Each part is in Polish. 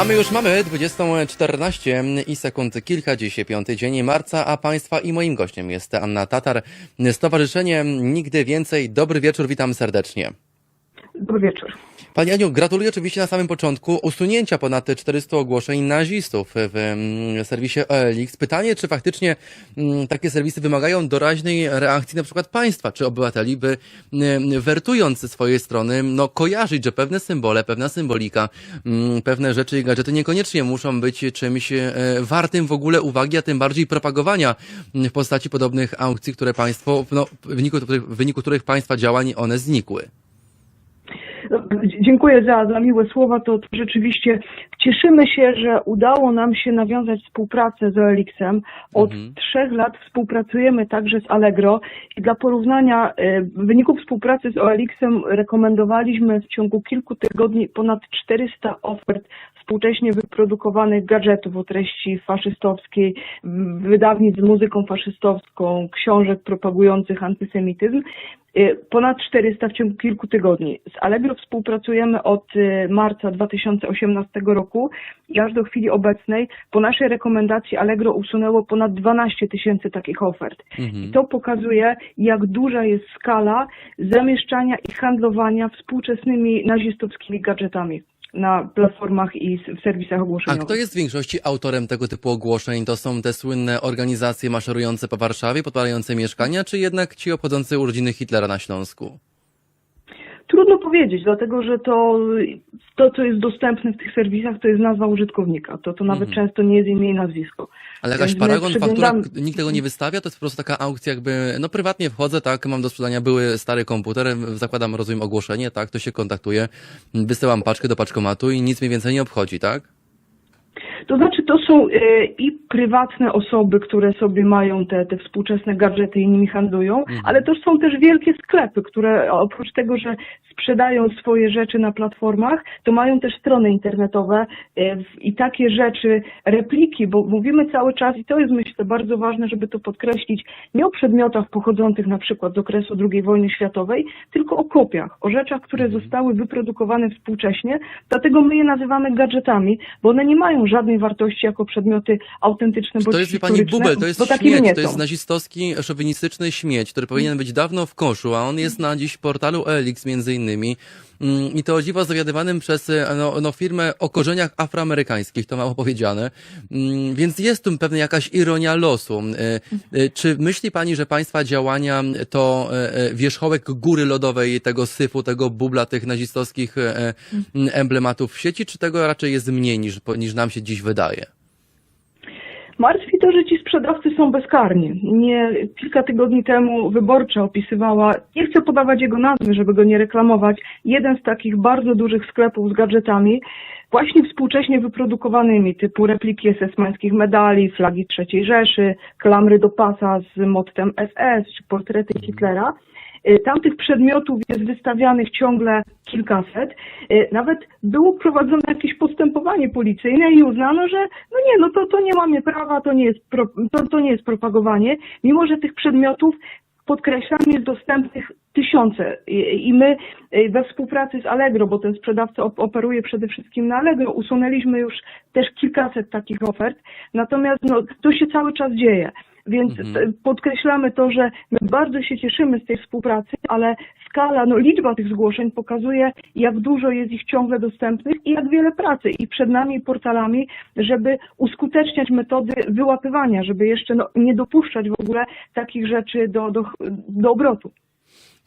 Mamy już, mamy 20.14 i sekund kilka, dzisiaj piąty dzień marca, a Państwa i moim gościem jest Anna Tatar, Stowarzyszenie Nigdy Więcej. Dobry wieczór, witam serdecznie. Dobry wieczór. Pani Aniu, gratuluję oczywiście na samym początku usunięcia ponad 400 ogłoszeń nazistów w mm, serwisie OLX. Pytanie, czy faktycznie mm, takie serwisy wymagają doraźnej reakcji na przykład państwa czy obywateli, by mm, wertując ze swojej strony, no kojarzyć, że pewne symbole, pewna symbolika, pewne rzeczy i gadżety niekoniecznie muszą być czymś e, wartym w ogóle uwagi, a tym bardziej propagowania w postaci podobnych aukcji, które państwo, no, w wyniku, w wyniku których państwa działań one znikły. Dziękuję za, za miłe słowa. To, to rzeczywiście cieszymy się, że udało nam się nawiązać współpracę z OLX-em. Od Mhm. trzech lat współpracujemy także z Allegro i dla porównania e, w wyniku współpracy z OLX-em rekomendowaliśmy w ciągu kilku tygodni ponad 400 ofert współcześnie wyprodukowanych gadżetów o treści faszystowskiej, w- wydawnictw z muzyką faszystowską, książek propagujących antysemityzm. Y, Ponad 400 w ciągu kilku tygodni. Z Allegro współpracujemy od y, marca 2018 roku i aż do chwili obecnej po naszej rekomendacji Allegro usunęło ponad 12 tysięcy takich ofert. Mhm. I to pokazuje, jak duża jest skala zamieszczania i handlowania współczesnymi nazistowskimi gadżetami na platformach i w serwisach A ogłoszeniowych. kto jest w większości autorem tego typu ogłoszeń? To są te słynne organizacje maszerujące po Warszawie, podpalające mieszkania, czy jednak ci obchodzący urodziny Hitlera na Śląsku? Trudno powiedzieć, dlatego że to, to, co jest dostępne w tych serwisach, to jest nazwa użytkownika. To, to nawet Mhm. często nie jest imię i nazwisko. Ale jakaś Więc paragon, faktura, przeglądamy- k- nikt tego nie wystawia? To jest po prostu taka aukcja jakby, no prywatnie wchodzę, tak, mam do sprzedania były stary komputer, zakładam, rozumiem, ogłoszenie, tak, to się kontaktuje, wysyłam paczkę do paczkomatu i nic mnie więcej nie obchodzi, tak? To znaczy, to są e, i prywatne osoby, które sobie mają te, te współczesne gadżety i nimi handlują, Mhm. ale to są też wielkie sklepy, które oprócz tego, że sprzedają swoje rzeczy na platformach, to mają też strony internetowe e, i takie rzeczy, repliki, bo mówimy cały czas i to jest myślę bardzo ważne, żeby to podkreślić, nie o przedmiotach pochodzących na przykład z okresu II wojny światowej, tylko o kopiach, o rzeczach, które Mhm. zostały wyprodukowane współcześnie, dlatego my je nazywamy gadżetami, bo one nie mają wartości jako przedmioty autentyczne bądź To jest, pani, bubel, to jest bo śmieć, to jest nazistowski, szowinistyczny śmieć, który powinien być dawno w koszu, a on jest na dziś portalu OLX między innymi. Mm, I to o dziwo zawiadywanym przez e, no, no, firmę o korzeniach afroamerykańskich, to mało powiedziane. Mm, Więc jest tu pewna jakaś ironia losu. E, e, Czy myśli pani, że państwa działania to wierzchołek góry lodowej, tego syfu, tego bubla, tych nazistowskich emblematów w sieci, czy tego raczej jest mniej niż, niż nam się dziś wydaje? Martwi to, że ci sprzedawcy są bezkarni. Nie, kilka tygodni temu wyborcza opisywała, nie chcę podawać jego nazwy, żeby go nie reklamować, jeden z takich bardzo dużych sklepów z gadżetami, właśnie współcześnie wyprodukowanymi, typu repliki SS-mańskich medali, flagi III Rzeszy, klamry do pasa z mottem SS, czy portrety Hitlera. Y, Tamtych przedmiotów jest wystawianych ciągle kilkaset. Y, Nawet było prowadzone jakieś postępowanie policyjne i uznano, że no nie, no to, to nie łamie prawa, to nie, jest pro, to, to nie jest propagowanie, mimo że tych przedmiotów podkreślam, jest dostępnych tysiące I, my y, we współpracy z Allegro, bo ten sprzedawca op- operuje przede wszystkim na Allegro, usunęliśmy już też kilkaset takich ofert, natomiast no, to się cały czas dzieje. Więc Mhm. podkreślamy to, że my bardzo się cieszymy z tej współpracy, ale skala, no liczba tych zgłoszeń pokazuje, jak dużo jest ich ciągle dostępnych i jak wiele pracy i przed nami i portalami, żeby uskuteczniać metody wyłapywania, żeby jeszcze no, nie dopuszczać w ogóle takich rzeczy do, do, do obrotu.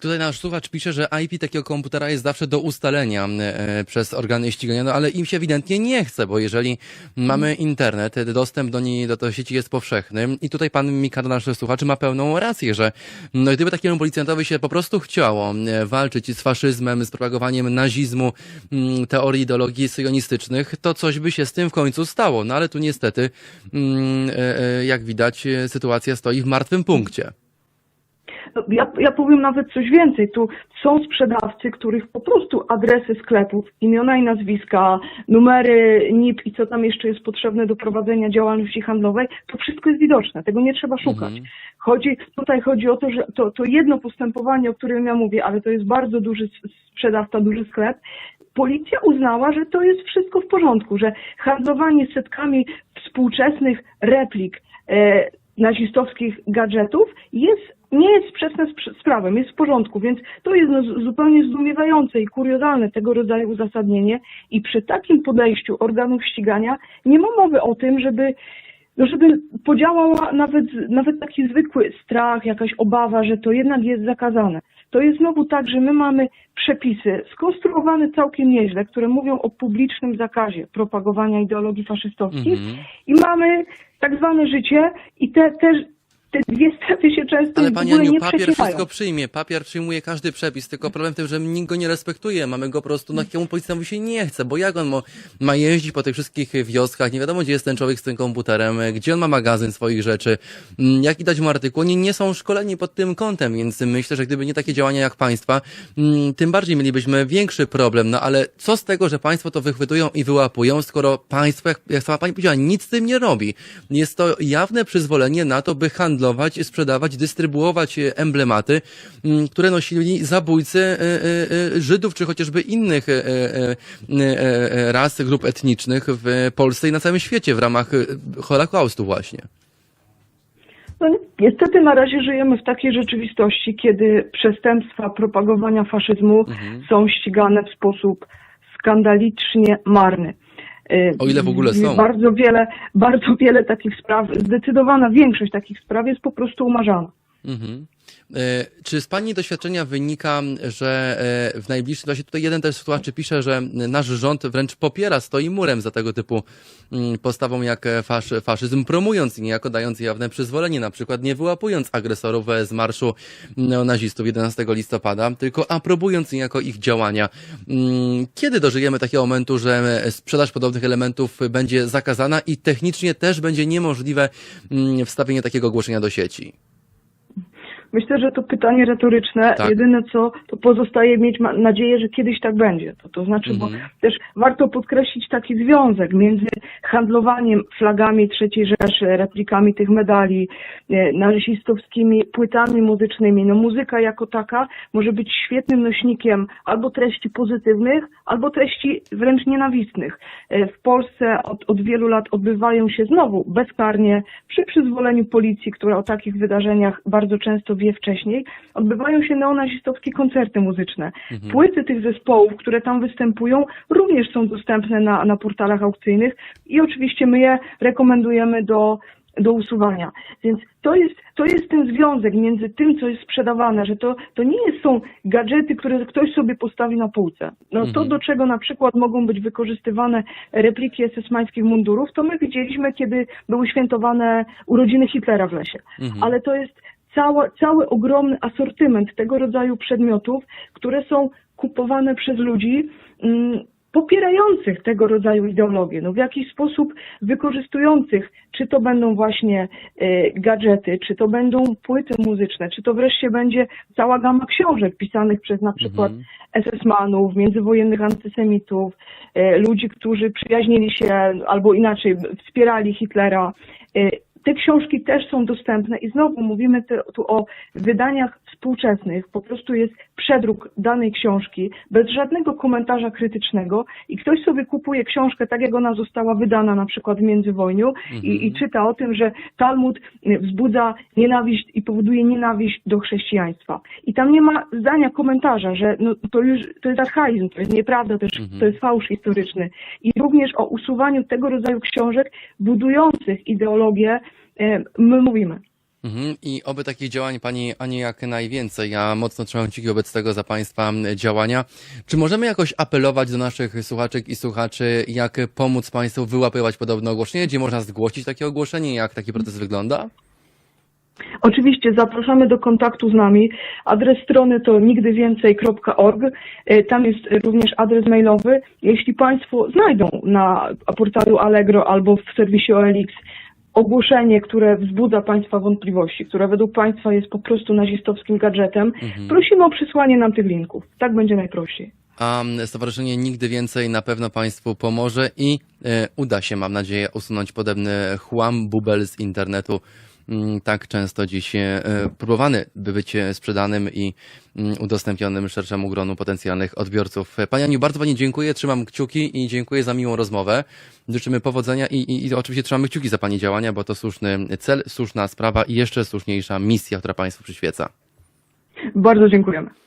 Tutaj nasz słuchacz pisze, że IP takiego komputera jest zawsze do ustalenia e, przez organy ścigania, no ale im się ewidentnie nie chce, bo jeżeli mamy internet, e, dostęp do niej, do, do sieci jest powszechny. I tutaj pan Mikado, nasz słuchacz, ma pełną rację, że no gdyby takiemu policjantowi się po prostu chciało e, walczyć z faszyzmem, z propagowaniem nazizmu, mm, teorii ideologii syjonistycznych, to coś by się z tym w końcu stało, no ale tu niestety, mm, e, jak widać, sytuacja stoi w martwym punkcie. Ja, ja powiem nawet coś więcej. Tu są sprzedawcy, których po prostu adresy sklepów, imiona i nazwiska, numery NIP i co tam jeszcze jest potrzebne do prowadzenia działalności handlowej, to wszystko jest widoczne. Tego nie trzeba szukać. Mhm. Chodzi, tutaj chodzi o to, że to, to jedno postępowanie, o którym ja mówię, ale to jest bardzo duży sprzedawca, duży sklep, policja uznała, że to jest wszystko w porządku, że handlowanie setkami współczesnych replik e, nazistowskich gadżetów jest, nie jest sprzeczne z, pr- z prawem, jest w porządku, więc to jest no, zupełnie zdumiewające i kuriozalne tego rodzaju uzasadnienie i przy takim podejściu organów ścigania nie ma mowy o tym, żeby no żeby podziałał nawet, nawet taki zwykły strach, jakaś obawa, że to jednak jest zakazane. To jest znowu tak, że my mamy przepisy skonstruowane całkiem nieźle, które mówią o publicznym zakazie propagowania ideologii faszystowskich Mhm. i mamy tak zwane życie i te, te, te dwie strefy się często Ale Pani Aniu, nie papier wszystko przyjmie, papier przyjmuje każdy przepis, tylko problem w tym, że nikt go nie respektuje, mamy go po prostu, na jakiemu policjantowi się nie chce, bo jak on ma, ma jeździć po tych wszystkich wioskach, nie wiadomo gdzie jest ten człowiek z tym komputerem, gdzie on ma magazyn swoich rzeczy, mm, jaki dać mu artykuł, oni nie są szkoleni pod tym kątem, więc myślę, że gdyby nie takie działania jak państwa, mm, tym bardziej mielibyśmy większy problem, no ale co z tego, że państwo to wychwytują i wyłapują, skoro państwo, jak, jak sama pani powiedziała, nic z tym nie robi. Jest to jawne przyzwolenie na to, by handlować, sprzedawać, dystrybuować e, emblematy, m, które nosili zabójcy e, e, Żydów, czy chociażby innych ras, grup etnicznych w Polsce i na całym świecie w ramach Holokaustu właśnie. No, niestety na razie żyjemy w takiej rzeczywistości, kiedy przestępstwa propagowania faszyzmu Mhm. są ścigane w sposób skandalicznie marny. Y, O ile w ogóle są. Bardzo wiele, bardzo wiele takich spraw, zdecydowana większość takich spraw jest po prostu umarzana. Mhm. E, Czy z Pani doświadczenia wynika, że e, w najbliższym czasie, tutaj jeden też słuchaczy pisze, że nasz rząd wręcz popiera, stoi murem za tego typu mm, postawą jak fasz, faszyzm, promując niejako dając jawne przyzwolenie, na przykład nie wyłapując agresorów z marszu neonazistów 11 listopada, tylko aprobując niejako ich działania. Mm, Kiedy dożyjemy takiego momentu, że sprzedaż podobnych elementów będzie zakazana i technicznie też będzie niemożliwe mm, wstawienie takiego ogłoszenia do sieci? Myślę, że to pytanie retoryczne. Tak. Jedyne co, to pozostaje mieć nadzieję, że kiedyś tak będzie. To, to znaczy, bo Mhm. też warto podkreślić taki związek między handlowaniem flagami III Rzeszy, replikami tych medali, e, nazistowskimi płytami muzycznymi. No muzyka jako taka może być świetnym nośnikiem albo treści pozytywnych, albo treści wręcz nienawistnych. E, W Polsce od, od wielu lat odbywają się znowu bezkarnie, przy przyzwoleniu policji, która o takich wydarzeniach bardzo często wie wcześniej, odbywają się neonazistowskie koncerty muzyczne. Płyty tych zespołów, które tam występują, również są dostępne na, na portalach aukcyjnych i oczywiście my je rekomendujemy do, do usuwania. Więc to jest, to jest ten związek między tym, co jest sprzedawane, że to, to nie jest, są gadżety, które ktoś sobie postawi na półce. No to, Mhm. do czego na przykład mogą być wykorzystywane repliki SS-mańskich mundurów, to my widzieliśmy, kiedy były świętowane urodziny Hitlera w lesie. Mhm. Ale to jest cała, cały ogromny asortyment tego rodzaju przedmiotów, które są kupowane przez ludzi mm, popierających tego rodzaju ideologię, no w jakiś sposób wykorzystujących, czy to będą właśnie e, gadżety, czy to będą płyty muzyczne, czy to wreszcie będzie cała gama książek pisanych przez na przykład Mhm. SS-manów, międzywojennych antysemitów, e, ludzi, którzy przyjaźnili się albo inaczej wspierali Hitlera. E, Te książki też są dostępne i znowu mówimy tu o wydaniach współczesnych. Po prostu jest przedruk danej książki bez żadnego komentarza krytycznego i ktoś sobie kupuje książkę tak, jak ona została wydana na przykład w międzywojniu i, i czyta o tym, że Talmud y, wzbudza nienawiść i powoduje nienawiść do chrześcijaństwa. I tam nie ma zdania komentarza, że no, to już to jest archaizm, to jest nieprawda, to jest, to jest fałsz historyczny. I również o usuwaniu tego rodzaju książek budujących ideologię e, my mówimy. Mhm. I oby takich działań Pani Ani jak najwięcej. Ja mocno trzymam kciuki wobec tego za Państwa działania. Czy możemy jakoś apelować do naszych słuchaczek i słuchaczy, jak pomóc Państwu wyłapywać podobne ogłoszenie? Gdzie można zgłosić takie ogłoszenie? Jak taki proces wygląda? Oczywiście zapraszamy do kontaktu z nami. Adres strony to nigdywięcej.org. E, Tam jest również adres mailowy. Jeśli Państwo znajdą na portalu Allegro albo w serwisie OLX ogłoszenie, które wzbudza Państwa wątpliwości, które według Państwa jest po prostu nazistowskim gadżetem, prosimy o przysłanie nam tych linków. Tak będzie najprościej. A Stowarzyszenie Nigdy Więcej na pewno Państwu pomoże i e, uda się, mam nadzieję, usunąć podobny chłam, bubel z internetu, tak często dziś e, próbowany, by być e, sprzedanym i mm, udostępnionym szerszemu gronu potencjalnych odbiorców. Pani Aniu, bardzo Pani dziękuję, trzymam kciuki i dziękuję za miłą rozmowę. Życzymy powodzenia i, i, i oczywiście trzymamy kciuki za Pani działania, bo to słuszny cel, słuszna sprawa i jeszcze słuszniejsza misja, która Państwu przyświeca. Bardzo dziękujemy.